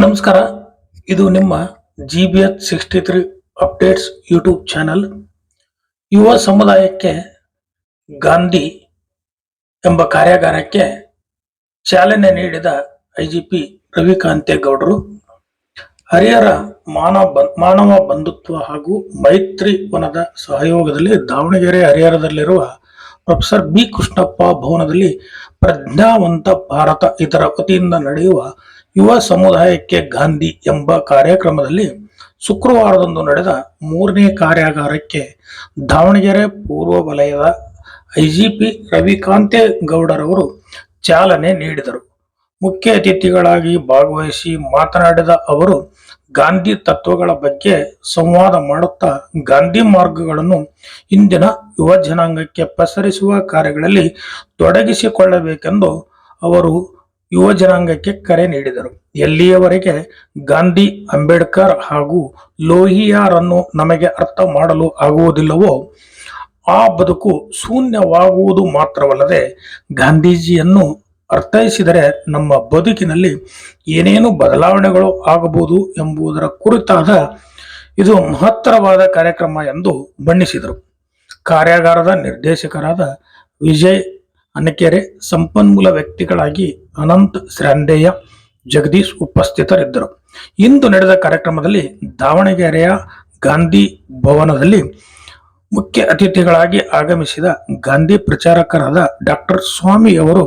ನಮಸ್ಕಾರ, ಇದು ನಿಮ್ಮ G B H sixty three updates YouTube channel ಯುವ ಸಮುದಾಯಕ್ಕೆ ಗಾಂಧಿ ಎಂಬ ಕಾರ್ಯಾಗಾರಕ್ಕೆ ಚಾಲನೆ ನೀಡಿದ ಐಜಿಪಿ ರವಿಕಾಂತೇಗೌಡರು. ಹರಿಹರ ಮಾನವ ಮಾನವ ಬಂಧುತ್ವ ಹಾಗೂ ಮೈತ್ರಿ ವನದ ಸಹಯೋಗದಲ್ಲಿ ದಾವಣಗೆರೆ ಹರಿಹರದಲ್ಲಿರುವ ಪ್ರೊಫೆಸರ್ ಬಿ ಕೃಷ್ಣಪ್ಪ ಭವನದಲ್ಲಿ ಪ್ರಜ್ಞಾವಂತ ಭಾರತ ಇದರ ವತಿಯಿಂದ ನಡೆಯುವ ಯುವ ಸಮುದಾಯಕ್ಕೆ ಗಾಂಧಿ ಎಂಬ ಕಾರ್ಯಕ್ರಮದಲ್ಲಿ ಶುಕ್ರವಾರದಂದು ನಡೆದ ಮೂರನೇ ಕಾರ್ಯಾಗಾರಕ್ಕೆ ದಾವಣಗೆರೆ ಪೂರ್ವ ವಲಯದ ಐಜಿಪಿ ರವಿಕಾಂತೇಗೌಡರವರು ಚಾಲನೆ ನೀಡಿದರು. ಮುಖ್ಯ ಅತಿಥಿಗಳಾಗಿ ಭಾಗವಹಿಸಿ ಮಾತನಾಡಿದ ಅವರು, ಗಾಂಧಿ ತತ್ವಗಳ ಬಗ್ಗೆ ಸಂವಾದ ಮಾಡುತ್ತಾ ಗಾಂಧಿ ಮಾರ್ಗಗಳನ್ನು ಇಂದಿನ ಯುವ ಜನಾಂಗಕ್ಕೆ ಪಸರಿಸುವ ಕಾರ್ಯಗಳಲ್ಲಿ ತೊಡಗಿಸಿಕೊಳ್ಳಬೇಕೆಂದು ಅವರು ಯುವ ಜನಾಂಗಕ್ಕೆ ಕರೆ ನೀಡಿದರು. ಎಲ್ಲಿಯವರೆಗೆ ಗಾಂಧಿ, ಅಂಬೇಡ್ಕರ್ ಹಾಗೂ ಲೋಹಿಯಾರನ್ನು ನಮಗೆ ಅರ್ಥ ಮಾಡಲು ಆಗುವುದಿಲ್ಲವೋ, ಆ ಬದುಕು ಶೂನ್ಯವಾಗುವುದು ಮಾತ್ರವಲ್ಲದೆ ಗಾಂಧೀಜಿಯನ್ನು ಅರ್ಥೈಸಿದರೆ ನಮ್ಮ ಬದುಕಿನಲ್ಲಿ ಏನೇನು ಬದಲಾವಣೆಗಳು ಆಗಬಹುದು ಎಂಬುದರ ಕುರಿತಾದ ಇದು ಮಹತ್ತರವಾದ ಕಾರ್ಯಕ್ರಮ ಎಂದು ಬಣ್ಣಿಸಿದರು. ಕಾರ್ಯಾಗಾರದ ನಿರ್ದೇಶಕರಾದ ವಿಜಯ್ ಅನಕೆರೆ ಸಂಪನ್ಮೂಲ ವ್ಯಕ್ತಿಗಳಾಗಿ ಅನಂತ್ ಶ್ರಂದೇಯ ಜಗದೀಶ್ ಉಪಸ್ಥಿತರಿದ್ದರು. ಇಂದು ನಡೆದ ಕಾರ್ಯಕ್ರಮದಲ್ಲಿ ದಾವಣಗೆರೆಯ ಗಾಂಧಿ ಭವನದಲ್ಲಿ ಮುಖ್ಯ ಅತಿಥಿಗಳಾಗಿ ಆಗಮಿಸಿದ ಗಾಂಧಿ ಪ್ರಚಾರಕರಾದ ಡಾಕ್ಟರ್ ಸ್ವಾಮಿ ಅವರು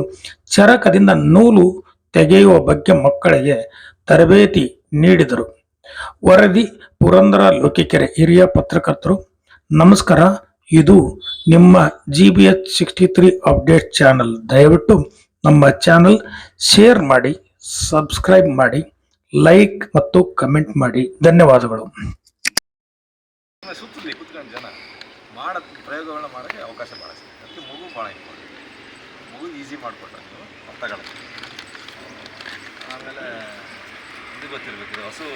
ಚರಕದಿಂದ ನೂಲು ತೆಗೆಯುವ ಬಗ್ಗೆ ಮಕ್ಕಳಿಗೆ ತರಬೇತಿ ನೀಡಿದರು. ವರದಿ ಪುರಂದರ ಲೋಕಿಕೆರೆ ಹಿರಿಯ ಪತ್ರಕರ್ತರು, ನಮಸ್ಕಾರ ಇದು ನಿಮ್ಮ G B H sixty three update channel ದಯವಿಟ್ಟು ನಮ್ಮ ಚಾನಲ್ ಶೇರ್ ಮಾಡಿ ಸಬ್ಸ್ಕ್ರೈಬ್ ಮಾಡಿ ಲೈಕ್ ಮತ್ತು ಕಮೆಂಟ್ ಮಾಡಿ. ಧನ್ಯವಾದಗಳು. ಸುತ್ತಲಿ ಕುತ್ಕೊಂಡು ಜನ ಮಾಡೋ ಪ್ರಯೋಗಗಳನ್ನ ಮಾಡೋಕ್ಕೆ ಅವಕಾಶ ಭಾಳ ಸಿಗುತ್ತೆ ಅದಕ್ಕೆ ಮಗು ಭಾಳ ಇಂಪಾರ್ಟೆಂಟ್ ಮಗು ಈಸಿ ಮಾಡಿಕೊಟ್ಟ ನೀವು ಅರ್ಥಗಳು ಆಮೇಲೆ ಇದು ಗೊತ್ತಿರಬೇಕು, ಹಸು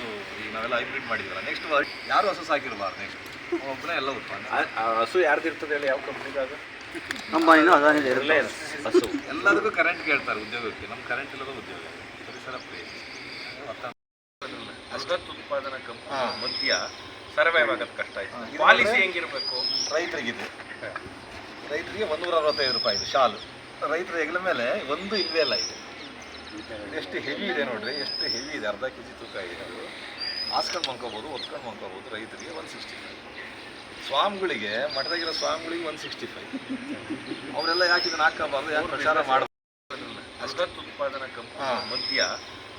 ಈಗ ನಾವೆಲ್ಲ ಹೈಬ್ರಿಡ್ ಮಾಡಿದ್ವಲ್ಲ ನೆಕ್ಸ್ಟ್ ಯಾರು ಹಸು ಸಾಕಿರಬಾರ್ದು? ನೆಕ್ಸ್ಟ್ ಒಬ್ಬನೇ ಎಲ್ಲ ಉತ್ಪನ್ನ ಹಸು ಯಾರ್ದು ಇರ್ತದೆ ಹೇಳಿ ಯಾವ ಕಂಪ್ನಿದಾಗ ನಮ್ಮ ಏನು ಅದಾನಿದೆ ಇರಲೇ ಇಲ್ಲ. ಹಸು. ಎಲ್ಲದಕ್ಕೂ ಕರೆಂಟ್ ಕೇಳ್ತಾರೆ ಉದ್ಯೋಗಕ್ಕೆ. ನಮ್ಮ ಕರೆಂಟ್ ಇಲ್ಲದ ಉದ್ಯೋಗ. ಪರಿಸರ ಪ್ರೇಮಿ ಅಸ್ಗತ್ ಉತ್ಪಾದನಾ ಕಂಪ್ನಿ ಮಧ್ಯ ಸರ್ವೈವ್ ಆಗೋದು ಕಷ್ಟ ಆಯ್ತು. ಪಾಲಿಸಿ ಹೆಂಗಿರ್ಬೇಕು? ರೈತರಿಗಿದೆ. ರೈತರಿಗೆ ಒಂದೂರ ಅರವತ್ತೈದು ರೂಪಾಯಿ ಇದೆ ಶಾಲು. ರೈತರ ಹೆಗಲ ಮೇಲೆ ಒಂದು ಇಲ್ವೇ ಇಲ್ಲ ಇದೆ. ಎಷ್ಟು ಹೆವಿ ಇದೆ ನೋಡ್ರಿ ಎಷ್ಟು ಹೆವಿ ಇದೆ. ಅರ್ಧ ಕೆ ಜಿ ತೂಕ ಇದೆ ಅದು. ಹಾಸ್ಕೊಂಡು ಮಂಕೋಬೋದು ಒತ್ಕೊಂಡು ಮಂಕೋಬೋದು ರೈತರಿಗೆ ಒಂದು ಸಿಕ್ಸ್ಟಿ ಫೈವ್ ಸ್ವಾಮಿಗಳಿಗೆ ಮಠದಾಗಿರೋ ಸ್ವಾಮಿಗಳಿಗೆ ಒನ್ ಸಿಕ್ಸ್ಟಿ ಫೈವ್ ಅವರೆಲ್ಲ ಯಾಕೆ ಇದನ್ನ ಹಾಕಬಾರ್ದು ಯಾಕೆ ಪ್ರಚಾರ ಮಾಡಬಾರ್ದು? ಉತ್ಪಾದನಾ ಕಂಪನಿ. ಮಧ್ಯ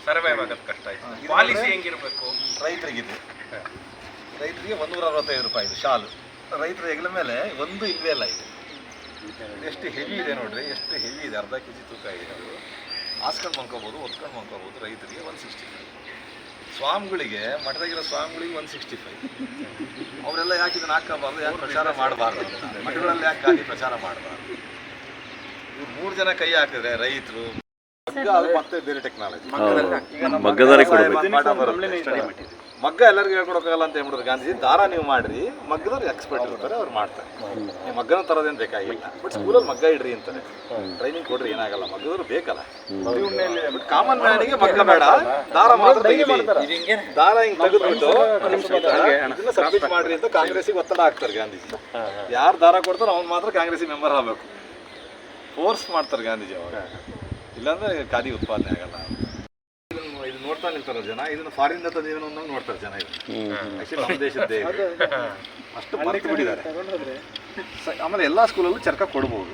ಸರ್ವೈವ್ ಆಗೋದು ಕಷ್ಟ ಆಯ್ತು. ಪಾಲಿಸಿ ಹೆಂಗಿರ್ಬೇಕು? ರೈತರಿಗಿದೆ. ರೈತರಿಗೆ ಒಂದೂರ ಅರವತ್ತೈದು ರೂಪಾಯಿ ಇದು ಶಾಲು. ರೈತರ ಹೆಗಲ ಮೇಲೆ ಒಂದು ಇಲ್ವೇ ಇಲ್ಲ ಇದೆ. ಎಷ್ಟು ಹೆವಿ ಇದೆ ನೋಡ್ರಿ ಎಷ್ಟು ಹೆವಿ ಇದೆ. ಅರ್ಧ ಕೆ ಜಿ ತೂಕ ಇದೆ ಅದು. ಹಾಸ್ಕೊಂಡು ಮಲ್ಕೋಬೋದು ಒತ್ಕೊಂಡು ಮಲ್ಕೋಬೋದು ರೈತರಿಗೆ ಒನ್ ಸಿಕ್ಸ್ಟಿ ಫೈವ್ ಸ್ವಾಮಿಗಳಿಗೆ ಮಠದಾಗಿರೋ ಸ್ವಾಮಿಗಳಿಗೆ ಒನ್ ಸಿಕ್ಸ್ಟಿ ಫೈವ್ ಅವರೆಲ್ಲ ಯಾಕೆ ಇದನ್ನ ಹಾಕಬಾರ್ದು ಯಾಕೆ ಪ್ರಚಾರ ಮಾಡಬಾರ್ದು ಮಠಗಳಲ್ಲಿ ಯಾಕೆ ಹಾಕಿ ಪ್ರಚಾರ ಮಾಡಬಾರ್ದು? ಇವ್ರು ಮೂರು ಜನ ಕೈ ಹಾಕಿದ್ರೆ ರೈತರು ಮತ್ತೆ ಬೇರೆ ಟೆಕ್ನಾಲಜಿ ಮಗ್ಗದಲ್ಲಿ ಮಗ್ಗ ಎಲ್ಲರಿಗೂ ಹೇಳ್ಕೊಡಕ್ಕಾಗಲ್ಲ ಅಂತ ಹೇಳ್ಬಿಡ್ರು ಗಾಂಧೀಜಿ ದಾರ ನೀವು ಮಾಡ್ರಿ. ಮಗ್ಗದವ್ರು ಎಕ್ಸ್ಪರ್ಟ್ ಇರ್ತಾರೆ ಅವ್ರು ಮಾಡ್ತಾರೆ. ನೀವು ಮಗ್ಗನ ತರೋದೇನು ಬೇಕಾಗಿಲ್ಲ. ಬಟ್ ಸ್ಕೂಲಲ್ಲಿ ಮಗ್ಗ ಇಡ್ರಿ ಅಂತಾರೆ. ಟ್ರೈನಿಂಗ್ ಕೊಡ್ರಿ ಏನಾಗಲ್ಲ. ಮಗ್ಗದವ್ರು ಬೇಕಲ್ಲ. ಬಟ್ ಕಾಮನ್ ಮ್ಯಾನಿಗೆ ಮಗ್ಗ ಬೇಡ. ದಾರ ಮಾತ್ರ ತೆಗಿಲಿ ದಾರ ಹಿಂಗೆ ತೆಗೆದ್ಬಿಟ್ಟು ಇದನ್ನ ಸಬ್ಮಿಟ್ ಮಾಡ್ರಿ ಅಂತ ಕಾಂಗ್ರೆಸ್ಸಿಗೆ ಒತ್ತಡ ಹಾಕ್ತಾರೆ ಗಾಂಧೀಜಿ. ಯಾರು ದಾರ ಕೊಡ್ತಾರೋ ಅವ್ನು ಮಾತ್ರ ಕಾಂಗ್ರೆಸ್ಸಿ ಮೆಂಬರ್ ಆಗಬೇಕು. ಫೋರ್ಸ್ ಮಾಡ್ತಾರೆ ಗಾಂಧೀಜಿ ಅವಾಗ. ಇಲ್ಲಾಂದ್ರೆ ಖಾದಿ ಉತ್ಪಾದನೆ ಆಗಲ್ಲ ನೋಡ್ತಾ ನಿಲ್ತಾರ ಜನ? ಇದನ್ನ ಫಾರಿನ್ ತಂದಿದ್ದೇನೆ ಅನ್ನೋ ನೋಡ್ತಾರೆ ಜನ ಇದು ನಮ್ಮ ದೇಶದ್ದೇ ಇದು. ಅಷ್ಟು ಮರೆತು ಬಿಟ್ಟಿದ್ದಾರೆ. ಸ- ಆಮೇಲೆ ಎಲ್ಲ ಸ್ಕೂಲಲ್ಲೂ ಚರ್ಕ ಕೊಡ್ಬೋದು.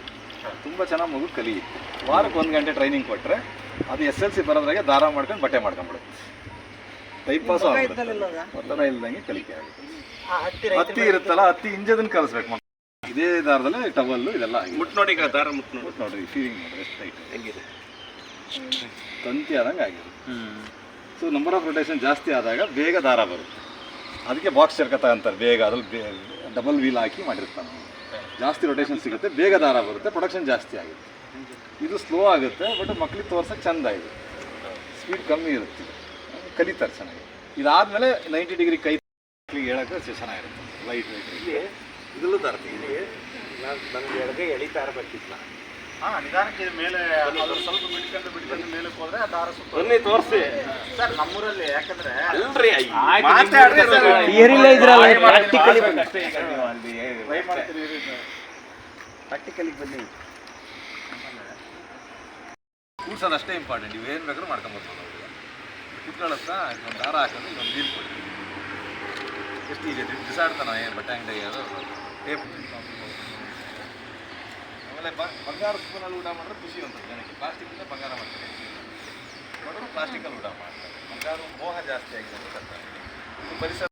ತುಂಬ ಚೆನ್ನಾಗಿ ಮಗು ಕಲಿ ವಾರಕ್ಕೆ ಒಂದು ಗಂಟೆ ಟ್ರೈನಿಂಗ್ ಕೊಟ್ಟರೆ ಅದು ಎಸ್ ಎಲ್ ಸಿ ಬರೋದ್ರಾಗೆ ದಾರ ಮಾಡ್ಕೊಂಡು ಬಟ್ಟೆ ಮಾಡ್ಕೊಂಡ್ಬಿಡುತ್ತೆ. ಟೈಪ್ ಪಾಸ್ ಒತ್ತಡ ಇಲ್ದಂಗೆ ಕಲಿಕೆ ಆಗುತ್ತೆ. ಹತ್ತಿ ಇರುತ್ತಲ್ಲ ಹತ್ತಿ ಇಂಜದನ್ನ ಕಲಿಸ್ಬೇಕು ಮಕ್ಕಳು ಇದೇ ದಾರದಲ್ಲಿ ಟವಲ್ಲು ಇದೆಲ್ಲ ಆಗಿದೆ. ಮುಟ್ ನೋಡಿ ಈಗ ದಾರ ಮುಟ್ ನೋಡಿ. ನೋಡ್ರಿ ಫೀಲಿಂಗ್ ನೋಡ್ರಿ ಎಷ್ಟು ಟೈಟ್ ಹೆಂಗಿದೆ? ತಂತಿ ಆದಂಗೆ ಆಗಿದೆ. ಸೊ ನಂಬರ್ ಆಫ್ ರೊಟೇಷನ್ ಜಾಸ್ತಿ ಆದಾಗ ಬೇಗ ದಾರ ಬರುತ್ತೆ. ಅದಕ್ಕೆ ಬಾಕ್ಸ್ ಚರ್ಕ ಅಂತಾರೆ ಬೇಗ ಅದ್ರಲ್ಲಿ ಡಬಲ್ ವೀಲ್ ಹಾಕಿ ಮಾಡಿರ್ತಾನೆ ಜಾಸ್ತಿ ರೊಟೇಷನ್ ಸಿಗುತ್ತೆ, ಬೇಗ ದಾರ ಬರುತ್ತೆ ಪ್ರೊಡಕ್ಷನ್ ಜಾಸ್ತಿ ಆಗುತ್ತೆ. ಇದು ಸ್ಲೋ ಆಗುತ್ತೆ ಬಟ್ ಮಕ್ಳಿಗೆ ತೋರ್ಸೋಕೆ ಚೆಂದ ಇದು. ಸ್ಪೀಡ್ ಕಮ್ಮಿ ಇರುತ್ತೆ. ಕಲಿತಾರೆ ಚೆನ್ನಾಗಿ. ಇದಾದಮೇಲೆ ನೈಂಟಿ ಡಿಗ್ರಿ ಕೈ ಮಕ್ಳಿಗೆ ಹೇಳೋಕ್ಕೆ ಚೆನ್ನಾಗಿರುತ್ತೆ. ಲೈಟ್ ಲೈಟ್ ಇಲ್ಲಿ ಇದರಲ್ಲೂ ತರ್ತೀನಿ. ನಾನು ನನಗೆ ಎಳಿತಾರ ಎಳಿತಾ ಇರಬೇಕಿತ್ತು ಹಾ ನಿಧಾನಕ್ಕೆ ಮೇಲೆ ಅದು ಸ್ವಲ್ಪ ಬಿಡ್ಕೊಂಡು ಬಿಡ್ಕೊಂಡು ಮೇಲಕ್ಕೆ ಹೋದ್ರೆ ಆ ದಾರ ಸುತ್ತ ಬನ್ನಿ ತೋರಿಸಿ. ಸರ್ ನಮ್ಮೂರಲ್ಲಿ ಯಾಕಂದ್ರೆ ಅಲ್ರಿ ಇದ್ರಲ್ಲ, ಪ್ರಾಕ್ಟಿಕಲಿ ಅಷ್ಟೇ ಈಗ ನೀವು ಅಲ್ಲಿ ಟ್ರೈ ಮಾಡ್ತೀರಿ ಪ್ರಾಕ್ಟಿಕಲಿಗೆ ಬನ್ನಿ. ಕೂರ್ಸೋದು ಅಷ್ಟೇ ಇಂಪಾರ್ಟೆಂಟ್ ನೀವು ಏನು ಬೇಕಾದ್ರೂ ಮಾಡ್ಕೊಂಬರ್ಬೋದು ಅವ್ರಿಗೆ ಕುತ್ಕೊಳ್ಳೋತ್ತ ಒಂದು ದಾರ ಹಾಕಿದ್ರೆ ಇನ್ನೊಂದು ನೀರು ಕೊಡಿ. ಎಷ್ಟು ಈಜಿ ಬಿಸಾಡ್ತಾನ ಏನು? ಬಟ್ಟೆ ಅಂಗಡಿ ಅದು ಟೇಪ್ ಬಂಗಾರ ಸ್ಪೂನಲ್ಲಿ ಊಟ ಮಾಡಿದ್ರೆ ಖುಷಿ ಅಂತ ಜನಕ್ಕೆ. ಪ್ಲಾಸ್ಟಿಕ್ಕಿಂದ ಬಂಗಾರ ಮಾಡ್ತಾರೆ. ನೋಡಿದ್ರು ಪ್ಲಾಸ್ಟಿಕಲ್ಲಿ ಊಟ ಮಾಡ್ತಾರೆ. ಬಂಗಾರ ಮೋಹ ಜಾಸ್ತಿ ಆಗಿದೆ ಅಂತ ಪರಿಸರ